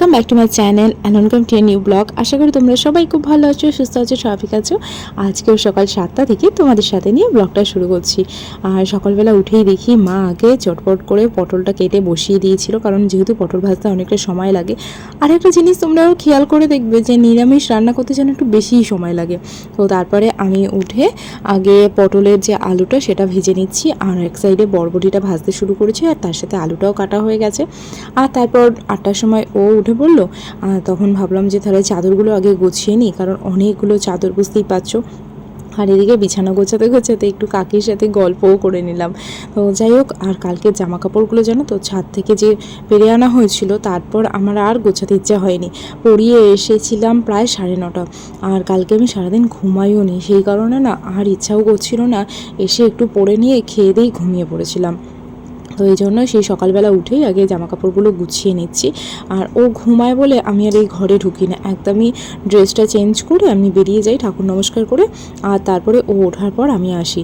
Welcome back to my channel and welcome to new blog আশা করি তোমরা সবাই খুব ভালো আছো, সুস্থ আছো, স্বাভাবিক আছো। আজকেও সকাল সাতটা থেকে তোমাদের সাথে নিয়ে ব্লগটা শুরু করছি। আর সকালবেলা উঠেই দেখি মা আগে চটপট করে পটলটা কেটে বসিয়ে দিয়েছিল, কারণ যেহেতু পটল ভাজতে অনেকটা সময় লাগে। আর একটা জিনিস তোমরাও খেয়াল করে দেখবে যে নিরামিষ রান্না করতে যেন একটু বেশিই সময় লাগে। তো তারপরে আমি উঠে আগে পটলের যে আলুটা সেটা ভেজে নিচ্ছি, আর এক সাইডে বরবটিটা ভাজতে শুরু করেছি, আর তার সাথে আলুটাও কাটা হয়ে গেছে। আর তারপর আটটার সময় ও উঠে পড়ল। তখন ভাবলাম যে তাহলে চাদরগুলো আগে গুছিয়ে নিই, কারণ অনেকগুলো চাদর বুঝতেই পারছ। আর এদিকে বিছানা গোছাতে গোছাতে একটু কাকির সাথে গল্পও করে নিলাম। তো যাই হোক, আর কালকে জামা কাপড়গুলো জানো তো, ছাদ থেকে যে পেরে আনা হয়েছিল, তারপর আমার আর গোছাতে ইচ্ছা হয়নি। পরিয়ে এসেছিলাম প্রায় সাড়ে নটা। আর কালকে আমি সারাদিন ঘুমাইও নি, সেই কারণে না আর ইচ্ছাও করছিল না, এসে একটু পরে নিয়ে খেয়ে দিয়েই ঘুমিয়ে পড়েছিলাম। তো এই জন্য সেই সকালবেলা উঠেই আগে জামা কাপড়গুলো গুছিয়ে নিচ্ছি। আর ও ঘুমায় বলে আমি আর এই ঘরে ঢুকি না। একদমই ড্রেসটা চেঞ্জ করে আমি বেরিয়ে যাই ঠাকুর নমস্কার করে, আর তারপরে ও ওঠার পর আমি আসি।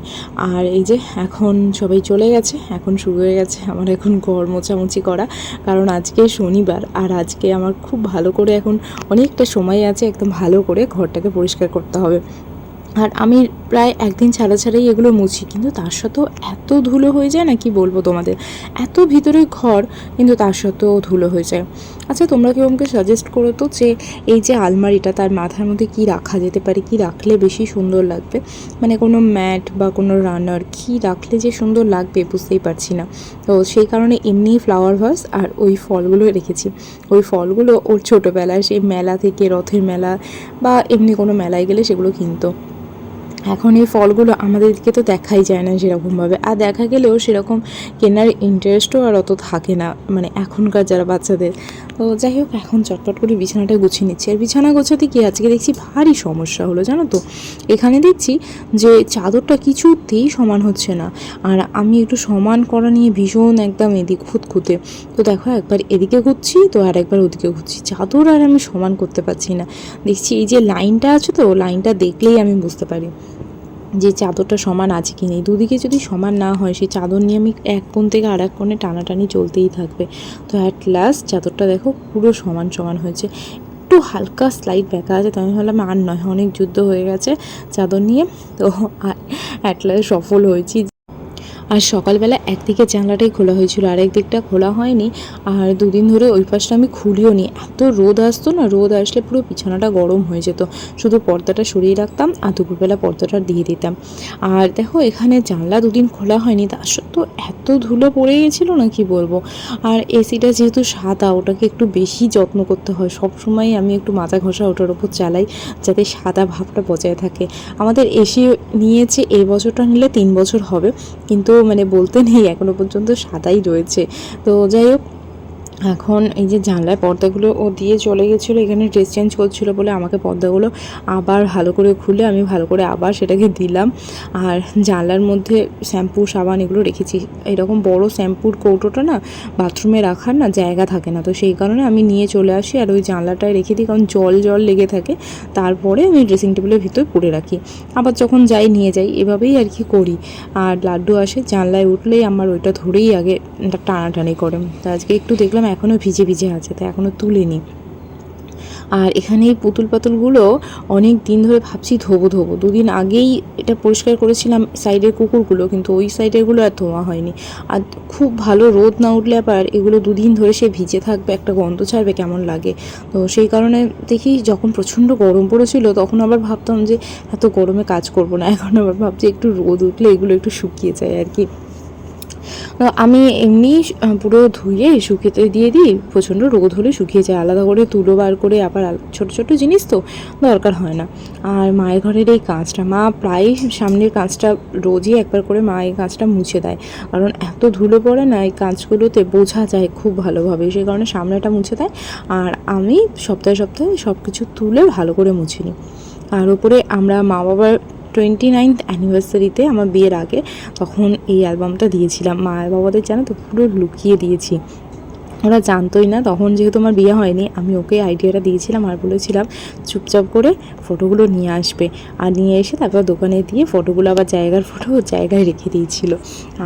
আর এই যে এখন সবাই চলে গেছে, এখন শুরু হয়ে গেছে আমার এখন ঘর মোছামুছি করা, কারণ আজকে শনিবার আর আজকে আমার খুব ভালো করে এখন অনেকটা সময় আছে একদম ভালো করে ঘরটাকে পরিষ্কার করতে হবে। আর আমি প্রায় একদিন ছাড়া ছাড়াই এগুলো মুছি, কিন্তু তার সত্ত্বেও এত ধুলো হয়ে যায় না, কি বলব তোমাদের? এত ভিতরে ঘর, কিন্তু তার সত্ত্বেও ধুলো হয়ে যায়। আচ্ছা তোমরা কেউ আমাকে সাজেস্ট করো তো যে এই যে আলমারিটা, তার মাথার মধ্যে কি রাখা যেতে পারে, কি রাখলে বেশি সুন্দর লাগবে? মানে কোনো ম্যাট বা কোনো রানার কি রাখলে যে সুন্দর লাগবে, বুঝতেই পারছি না। তো সেই কারণে এমনি ফ্লাওয়ার ভাস আর ওই ফলগুলো রেখেছি। ওই ফলগুলো ওর ছোটোবেলায় সেই মেলা থেকে রথের মেলা বা এমনি কোনো মেলায় গেলে সেগুলো কিনতো। এখন এই ফলগুলো আমাদেরকে তো দেখাই যায় না সেরকমভাবে। আর দেখা গেলেও সেরকম কেনার ইন্টারেস্টও আর অত থাকে না মানে এখনকার যারা বাচ্চাদের। তো যাই হোক, এখন চটপট করে বিছানাটা গুছিয়ে নিচ্ছি। আর বিছানা গোছাতে কি আজকে দেখছি ভারী সমস্যা হলো, জানো তো? এখানে দেখছি যে চাদরটা কিছুতেই সমান হচ্ছে না। আর আমি একটু সমান করা নিয়ে ভীষণ একদম এদিক খুঁতখুঁতে। তো দেখো, একবার এদিকে ঘুরছি তো আর একবার ওদিকে ঘুরছি। চাদর আর আমি সমান করতে পারছি না। দেখছি এই যে লাইনটা আছে তো, লাইনটা দেখলেই আমি বুঝতে পারি। যে চাদরটা সমান আছে কি নেই। দুদিকে যদি সমান না হয়, সেই চাদর নিয়ে আমি এক কোণ থেকে আর এক কোণে টানাটানি চলতেই থাকবে। তো অ্যাট লাস্ট চাদরটা দেখো পুরো সমান সমান হয়েছে। একটু হালকা স্লাইড ব্যথা আছে, তো আমি ভাবলাম আর নয়, অনেক যুদ্ধ হয়ে গেছে চাদর নিয়ে। তো অ্যাট লাস্ট সফল হয়েছি। আর সকালবেলা একদিকে জানলাটাই খোলা হয়েছিল আর একদিকটা খোলা হয়নি। আর দুদিন ধরে ওই পাশটা আমি খুলিও নি। এত রোদ আসতো না, রোদ আসলে পুরো বিছানাটা গরম হয়ে যেত। শুধু পর্দাটা সরিয়ে রাখতাম আর দুপুরবেলা পর্দাটা দিয়ে দিতাম। আর দেখো, এখানে জানলা দুদিন খোলা হয়নি। তার সত্ত্বেও এত ধুলো পড়ে গেছিল না, কি বলব? আর এসিটা যেহেতু সাদা, ওটাকে একটু বেশি যত্ন করতে হয়। সব সময় আমি একটু মাথা ঘষা ওটার ওপর চালাই, যাতে সাদা ভাবটা বজায় থাকে। আমাদের এসি নিয়েছে, এই বছরটা নিলে তিন বছর হবে। কিন্তু মানে বলতে নেই এখনও পর্যন্ত সাদাই রয়েছে। তো যাই হোক এখন এই যে জানলায় পর্দাগুলো ও দিয়ে চলে গেছিল, এখানে ড্রেস চেঞ্জ করছিল বলে আমাকে পর্দাগুলো আবার ভালো করে খুলে আমি ভালো করে আবার সেটাকে দিলাম। আর জানলার মধ্যে শ্যাম্পু, সাবান এগুলো রেখেছি। এরকম বড় শ্যাম্পুর কৌটোটা না বাথরুমে রাখার না জায়গা থাকে না। তো সেই কারণে আমি নিয়ে চলে আসি আর ওই জানলাটায় রেখে দিই কারণ জল জল লেগে থাকে। তারপরে আমি ড্রেসিং টেবিলের ভিতরে পরে রাখি। আবার যখন যাই নিয়ে যাই, এভাবেই আর কি করি। আর লাড্ডু আসে, জানলায় উঠলেই আমার ওইটা ধরেই আগে টানাটানি করে। তো আজকে একটু দেখলাম এখনও ভিজে ভিজে আছে, তো এখনও তুলিনি। আর এখানে এই পুতুল পাতুলগুলো অনেক দিন ধরে ভাবছি ধোবো ধোবো। দুদিন আগেই এটা পরিষ্কার করেছিলাম সাইডের কুকুরগুলো, কিন্তু ওই সাইডেরগুলো আর ধোয়া হয়নি। আর খুব ভালো রোদ না উঠলে আবার এগুলো দুদিন ধরে সে ভিজে থাকবে, একটা গন্ধ ছাড়বে কেমন লাগে? তো সেই কারণে দেখি যখন প্রচণ্ড গরম পড়েছিল, তখন আবার ভাবতাম যে এত গরমে কাজ করব না। এখন আবার ভাবছি একটু রোদ উঠলে এগুলো একটু শুকিয়ে যায় আর কি। আমি এমনি পুরো ধুয়ে শুকিয়ে দিয়ে দিই, প্রচণ্ড রোদ হলে শুকিয়ে যায়। আলাদা করে তুলো বার করে আবার ছোট ছোট জিনিস তো দরকার হয় না। আর মায়ের ঘরের এই কাঁচটা, মা প্রায় সামনের কাঁচটা রোজই একবার করে মা এই কাঁচটা মুছে দেয়। কারণ এত ধুলো পড়ে না এই কাঁচগুলোতে বোঝা যায় খুব ভালোভাবে, সেই কারণে সামনেটা মুছে দেয়। আর আমি সপ্তাহে সপ্তাহে সব কিছু তুলে ভালো করে মুছে নিই। আর ওপরে আমরা মা বাবার টোয়েন্টি নাইন্থ অ্যানিভার্সারিতে আমার বিয়ের আগে তখন এই অ্যালবামটা দিয়েছিলাম। মা বাবাদের জানো তো পুরো লুকিয়ে দিয়েছি। ওরা জানতোই না, তখন যেহেতু আমার বিয়ে হয়নি, আমি ওকে আইডিয়াটা দিয়েছিলাম আর বলেছিলাম চুপচাপ করে ফটোগুলো নিয়ে আসবে। আর নিয়ে এসে তারপর দোকানে দিয়ে ফটোগুলো আবার জায়গার ফটো জায়গায় রেখে দিয়েছিল।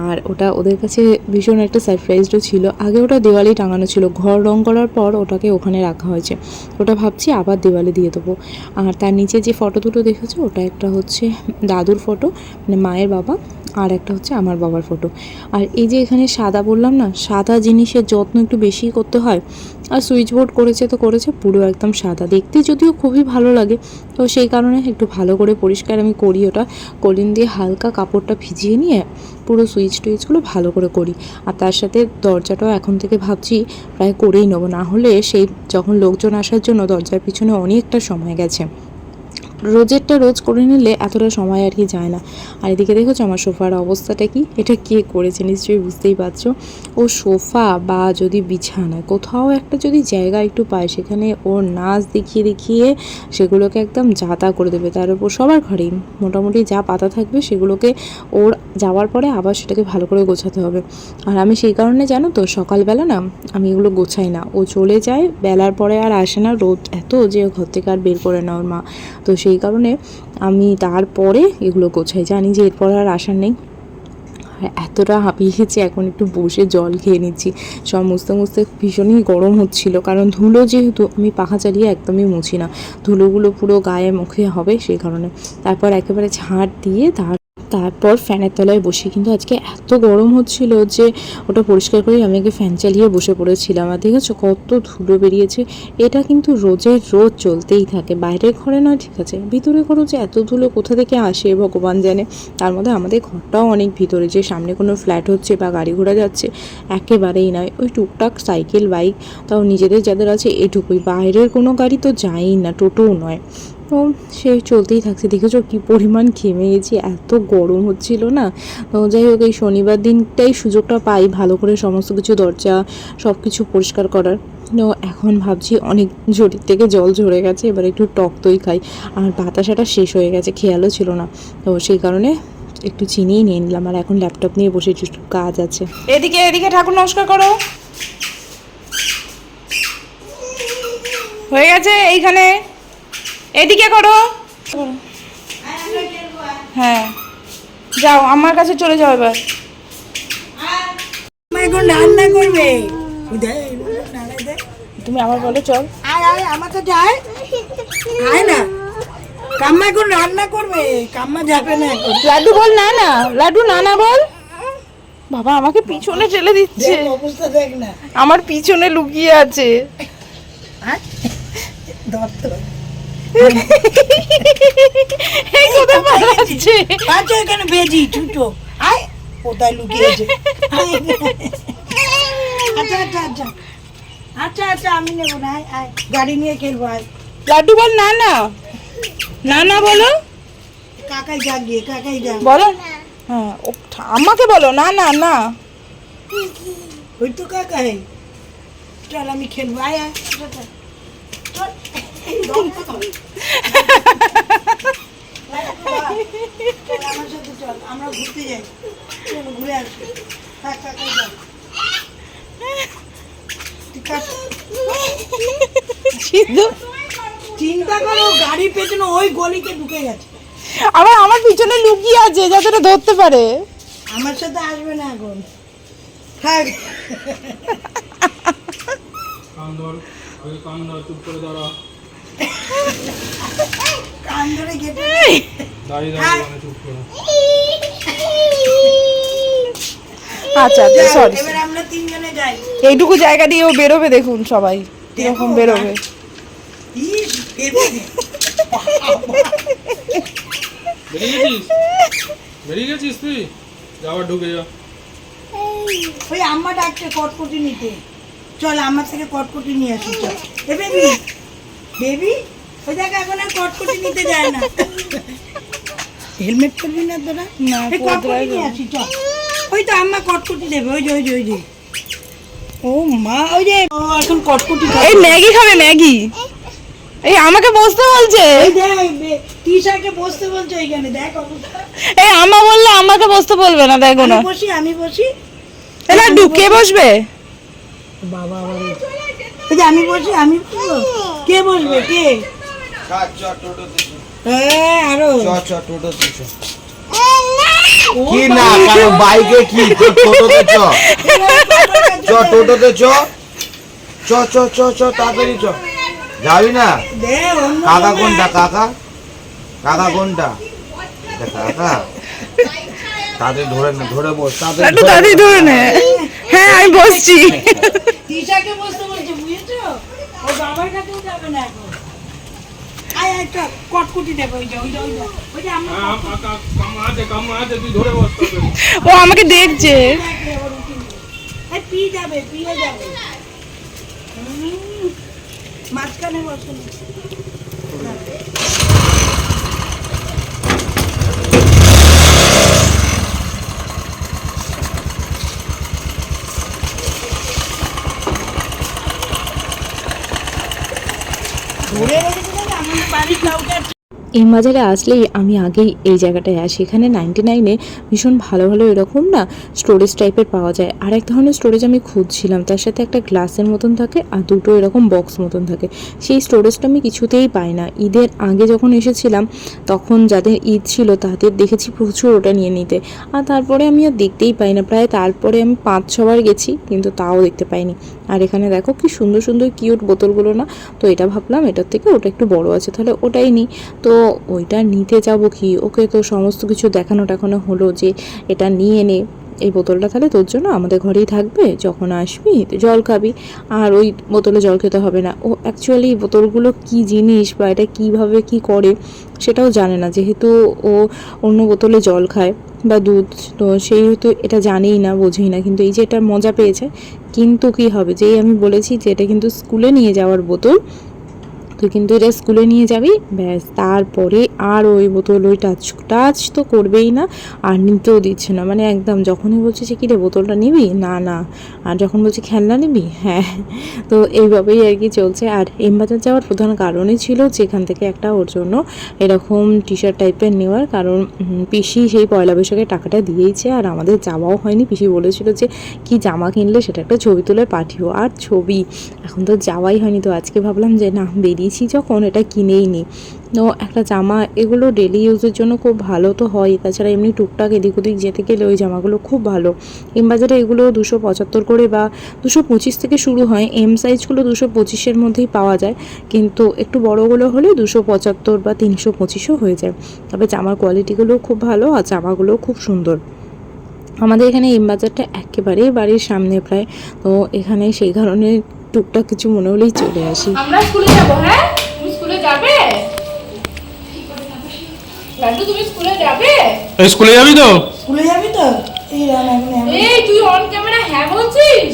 আর ওটা ওদের কাছে ভীষণ একটা সারপ্রাইজও ছিল। আগে ওটা দেওয়ালি টাঙানো ছিল। ঘর রং করার পর ওটাকে ওখানে রাখা হয়েছে। ওটা ভাবছি আবার দেওয়ালে দিয়ে দেবো। আর তার নিচে যে ফটো দুটো দেখেছ, ওটা একটা হচ্ছে দাদুর ফটো মানে মায়ের বাবা আর একটা হচ্ছে আমার বাবার ফটো আর এই যে এখানে সাদা বললাম না, সাদা জিনিসের যত্ন একটু বেশি করতে হয়। আর সুইচ বোর্ড করেছে তো করেছে, পুরো একদম সাদা। দেখতে যদিও খুবই ভালো লাগে, তো সেই কারণে একটু ভালো করে পরিষ্কার আমি করি ওটা। কলিন দিয়ে হালকা কাপড়টা ভিজিয়ে নিয়ে পুরো সুইচ টুইচগুলো ভালো করে করি। আর তার সাথে দরজাটাও এখন থেকে ভাবছি প্রায় করেই নেব। না হলে সেই যখন লোকজন আসার জন্য দরজার পিছনে অনেকটা সময় গেছে। রোজেরটা রোজ করে নিলে এতটা সময় আর কি যায় না। আর এদিকে দেখেছ আমার সোফার অবস্থাটা কি? এটা কে করেছে নিশ্চয়ই বুঝতেই পারছ। ও সোফা বা যদি বিছানা, কোথাও একটা যদি জায়গা একটু পায়, সেখানে ওর নাচ দেখিয়ে দেখিয়ে সেগুলোকে একদম যাতা করে দেবে। তার উপর সবার ঘরেই মোটামুটি যা পাতা থাকবে সেগুলোকে ওর যাওয়ার পরে আবার সেটাকে ভালো করে গোছাতে হবে। আর আমি সেই কারণে জানো তো সকালবেলা না আমি এগুলো গোছাই না। ও চলে যায়, বেলার পরে আর আসে না। রোদ এত যে ঘর থেকে আর বের করে না ওর মা। তো সেই কারণে আমি তারপরে এগুলো গোছাই। জানি যে এরপর আর আসার নেই। এতটা হাঁপিয়েছি এখন একটু বসে জল খেয়ে নিচ্ছি। সব মুছতে মুছতে ভীষণই গরম হচ্ছিল, কারণ ধুলো যেহেতু আমি পাখা চালিয়ে একদমই মুছি না। ধুলোগুলো পুরো গায়ে মুখে হবে সেই কারণে। তারপর একেবারে ঝাঁট দিয়ে তার তারপর ফ্যানের তলায় বসে। কিন্তু আজকে এত গরম হচ্ছিল যে ওটা পরিষ্কার করে আমি আগে ফ্যান চালিয়ে বসে পড়েছিলাম। আর দেখেছ কত ধুলো বেরিয়েছে? এটা কিন্তু রোজের রোজ চলতেই থাকে। বাইরের ঘরে নয় ঠিক আছে? ভিতরে ঘরে যে এত ধুলো কোথা থেকে আসে, ভগবান জানে। তার মধ্যে আমাদের ঘরটাও অনেক ভিতরে যে সামনে কোনো ফ্ল্যাট হচ্ছে বা গাড়ি ঘোড়া যাচ্ছে, একেবারেই নয়। ওই টুকটাক সাইকেল, বাইক, তাও নিজেদের যাদের আছে, এটুকুই। বাইরের কোনো গাড়ি তো যায়ই না, টোটোও নয়। তো সে চলতেই থাকছে। দেখেছ কি পরিমাণ ঘেমে গেছি, এত গরম হচ্ছিল না। তো যাই হোক, এই শনিবার দিনটাই সুযোগটা পাই ভালো করে সমস্ত কিছু, দরজা সব কিছু পরিষ্কার করার। তো এখন ভাবছি অনেক ঝড়ির থেকে জল ঝরে গেছে, এবার একটু টক দই খাই। আর বাতাসাটা শেষ হয়ে গেছে, খেয়ালও ছিল না। তো সেই কারণে একটু চিনিই নিয়ে নিলাম, আর এখন ল্যাপটপ নিয়ে বসে একটু কাজ আছে। এদিকে এদিকে ঠাকুর নমস্কার করো। হয়ে গেছে এইখানে। এদিকে করো। হ্যাঁ। যাও আমার কাছে চলে যাও এবার। এখন রান্না করবে। তুমি আবার বলো চল। আয় আয় আমার কাছে আয়। আয় না। কাম্মা এখন রান্না করবে। কাম্মা যাবে না লাড্ডু বল না না। লাড্ডু না না বল। বাবা আমাকে পিছনে ঠেলে দিচ্ছে। অবস্থা দেখ না। আমার পিছনে লুকিয়ে আছে। দত্ত এখানে ছুটো আয় কোথায় আচ্ছা আচ্ছা আচ্ছা আমি নেব আয় গাড়ি নিয়ে খেলব আয় লাড্ডু বল। না না না না বলো কাকাই কাকাই বলো হ্যাঁ আমাকে বলো না না না। ওই তো কাকাই চল আমি খেলব। আয় আয়। চল, আমার ঘুরতে যাই ঘুরে চিন্তা করো গাড়ির পেছনে ওই গলিতে ঢুকে গেছে আবার আমার পিছনে লুকিয়ে আছে যাতে ওটা ধরতে পারে। আমার সাথে আসবে না এখন। থাক। কান ধর কান ধর চুপ করে দাঁড়া। কান ধরে গেটে দাঁড়িয়ে দাঁড়িয়ে চুপ করে আচ্ছা আচ্ছা সরি তিনজনে যাই। এইটুকু জায়গা দিয়ে ও বেরোবে দেখুন সবাই কীরকম বেরোবে। ইস বেরিয়ে গেছিস তুই? যাবার ঢুকে যা। ওই আম্মা ডাকছে কটকটি নিতে। চল আমার থেকে কটকটি নিয়ে আসি চল। এ বেবি? বেবি ওই দেখ এখন আর কটকটি নিতে যায় না। হেলমেট পরবি না তোরা? না, কটকটি নিয়ে আসি চল ওই তো আম্মা কটকটি দেবে ওই যে ওই যে ওই যে। ও মা ওই যে এখন কটকটি এই ম্যাগি খাবে ম্যাগি। এই আমাকে বসতে বলছে। এই দেখ টি শার্টে বসতে বলছে ওইখানে দেখ এই আমা বললে আমাকে বসতে বলবে না দেখো না। বসি আমি বসি। লাড্ডু বসবে। বাবা এই যে আমি বসি আমি কে বসবে? কে? হ্যাঁ আরও। কি না কারও বাইকে কি? টোটোতে চ। চ টোটোতে চ। চ চ চ চ তাড়াতাড়ি চ। যাবি না? কাকা কোনটা কাকা? কাকা কোনটা? কাকা। তাদের ধরে না ধরে বস তাদের ধরে নে। হ্যাঁ আমি বসছি। তিশাকে বসতে বলছে বাবার কাছেও যাবে না এখন। আয় আয় চল কটকুটি দেবে ওই যে ওই যে ওই যে ওই যে আমরা আম- আ- কা- কাম্মা আছে কাম্মা আছে তুই ধরে বস ও আমাকে দেখছে। এই পি যাবে পিয়ে যাবে। হুম, মাঝখানে বসুন রেখেছিলেন আমাদের বাড়ির কাউকে এম বাজারে আসলেই আমি আগেই এই জায়গাটায় আসি। এখানে নাইনটি নাইনে ভীষণ ভালো ভালো এরকম না স্টোরেজ টাইপের পাওয়া যায়। আর এক ধরনের স্টোরেজ আমি খুঁজছিলাম, তার সাথে একটা গ্লাসের মতন থাকে আর দুটো এরকম বক্স মতন থাকে। সেই স্টোরেজটা আমি কিছুতেই পাই না। ঈদের আগে যখন এসেছিলাম, তখন যাদের ঈদ ছিল তাদের দেখেছি প্রচুর ওটা নিয়ে নিতে। আর তারপরে আমি আর দেখতেই পাই না। প্রায় তারপরে আমি পাঁচ ছবার গেছি, কিন্তু তাও দেখতে পাইনি। আর এখানে দেখো কি সুন্দর সুন্দর কিউট বোতলগুলো না? তো এটা ভাবলাম এটার থেকে ওটা একটু বড় আছে, তাহলে ওটাই নিই। তো ওইটা নিতে যাব কি? ওকে তো সমস্ত কিছু দেখানো টেখানো হলো যে এটা নিয়ে নে। এই বোতলটা তাহলে তোর জন্য আমাদের ঘরেই থাকবে। যখন আসবি, জল খাবি। আর ওই বোতলে জল খেতে হবে না। ও অ্যাকচুয়ালি বোতলগুলো কি জিনিস বা এটা কীভাবে কি করে সেটাও জানে না। যেহেতু ও অন্য বোতলে জল খায় বা দুধ, তো সেই হয়তো এটা জানেই না, বোঝেই না। কিন্তু এই যে এটা মজা পেয়েছে। কিন্তু কি হবে? যেই আমি বলেছি যে এটা কিন্তু স্কুলে নিয়ে যাওয়ার বোতল। তুই কিন্তু এটা স্কুলে নিয়ে যাবি। ব্যাস, তারপরে আর ওই বোতল, ওই টাচ টাচ তো করবেই না আর নিতেও দিচ্ছে না। মানে একদম যখনই বলছে যে কিরে বোতলটা নিবি? না না। আর যখন বলছি, খেলনা নিবি? হ্যাঁ। তো এইভাবেই আর কি চলছে। আর এমবাজার যাওয়ার প্রধান কারণই ছিল যেখান থেকে একটা ওর জন্য এরকম টি শার্ট টাইপের নেওয়ার। কারণ পিসি সেই পয়লা বৈশাখের টাকাটা দিয়েইছে আর আমাদের যাওয়াও হয়নি। পিসি বলেছিল যে, কি জামা কিনলে সেটা একটা ছবি তুলে পাঠিও। আর ছবি, এখন তো যাওয়াই হয়নি। তো আজকে ভাবলাম যে, না বেরিয়েছি যখন, এটা কিনেই নিই তো একটা জামা, এগুলো ডেলি ইউজের জন্য খুব ভালো তো হয়। তাছাড়া এমনি টুকটাক এদিক ওদিক যেতে গেলে ওই জামাগুলো খুব ভালো। এম বাজারে এগুলো দুশো পঁচাত্তর করে বা দুশো পঁচিশ থেকে শুরু হয়। এম সাইজগুলো দুশো পঁচিশের মধ্যেই পাওয়া যায়। কিন্তু একটু বড়গুলো হলে দুশো পঁচাত্তর বা তিনশো পঁচিশও হয়ে যায়। তবে জামার কোয়ালিটিগুলোও খুব ভালো আর জামাগুলোও খুব সুন্দর। আমাদের এখানে এম বাজারটা একেবারেই বাড়ির সামনে প্রায়। তো এখানে সেই কারণে টুকটাক কিছু মনে হলেই চলে আসি। আমরা স্কুলে যাব হ্যাঁ? তুমি স্কুলে যাবে? লাড্ডু তুমি স্কুলে যাবে? এই স্কুলে যাবি তো? স্কুলে যাবি তো? এই রাম এখন এই তুই অন ক্যামেরা হ্যাঁ বলছিস?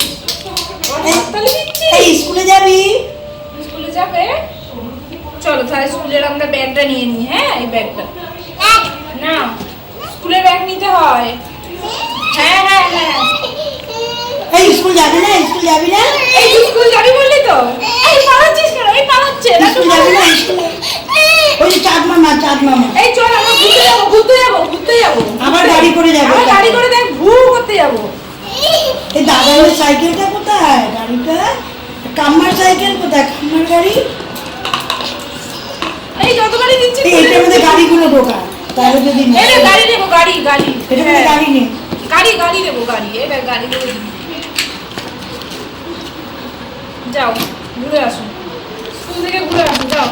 হাততালি এই স্কুলে যাবি? স্কুলে যাবে? চলো তাহলে স্কুলের আমরা ব্যাগটা নিয়ে নিই হ্যাঁ এই ব্যাগটা। না স্কুলের ব্যাগ নিতে হয় হ্যাঁ হ্যাঁ হ্যাঁ এই স্কুল যাবি না? স্কুল যাবি না? এই স্কুল যাবি বললি তো? এই পালাচ্ছিস কেন? এই পালাচ্ছে। স্কুল যাবি না? স্কুলে ওই যে চাঁদ মামা চাঁদ মামা। এই চল আমরা ঘুরতে যাব ঘুরতে যাব ঘুরতে যাব। আবার গাড়ি করে যাব। আবার গাড়ি করে। দেখ ভু করতে যাব। এই দাদার ওই সাইকেলটা কোথায়? গাড়িটা? কাম্মার সাইকেল কোথায়? কাম্মার গাড়ি? এই যত গাড়ি দিচ্ছি এই এটার মধ্যে গাড়িগুলো ঢোকা। তাহলে যদি এই গাড়ি দেবো গাড়ি গাড়ি। এটার হ্যাঁ। গাড়ি নেই গাড়ি গাড়ি দেবো গাড়ি। দেখ গাড়ি দেবো। যাও ঘুরে আসো। স্কুল থেকে ঘুরে আসো যাও।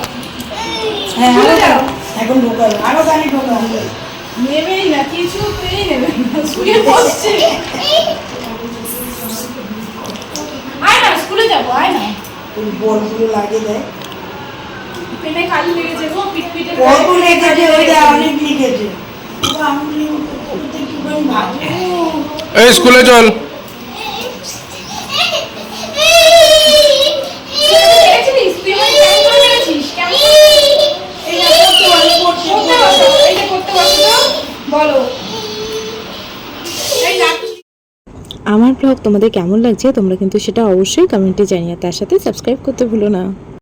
হ্যাঁ যাও। এখন ঢোকা আরও গাড়ি ঢোকা নেবেই না কিছুতেই নেবে না। স্কুলে বসছে। আয় না স্কুলে যাব আয় না। ওই বলগুলো লাগিয়ে দেয় পেনে কালি লেগেছে গো পিট পিটে ওইটা অনেক লিখেছে। এই স্কুলে চল মেরেছিলিস তুই আমাকে কেমন করে মেরেছিস কেমন এই যে করতে পারি, করতে করতে পারি। বসো এই যে করতে বসো তো বলো এই লাট্টু আমার ব্লগ তোমাদের কেমন লাগছে তোমরা কিন্তু সেটা অবশ্যই কমেন্টে জানিয়ে তার সাথে সাবস্ক্রাইব করতে ভুলো না।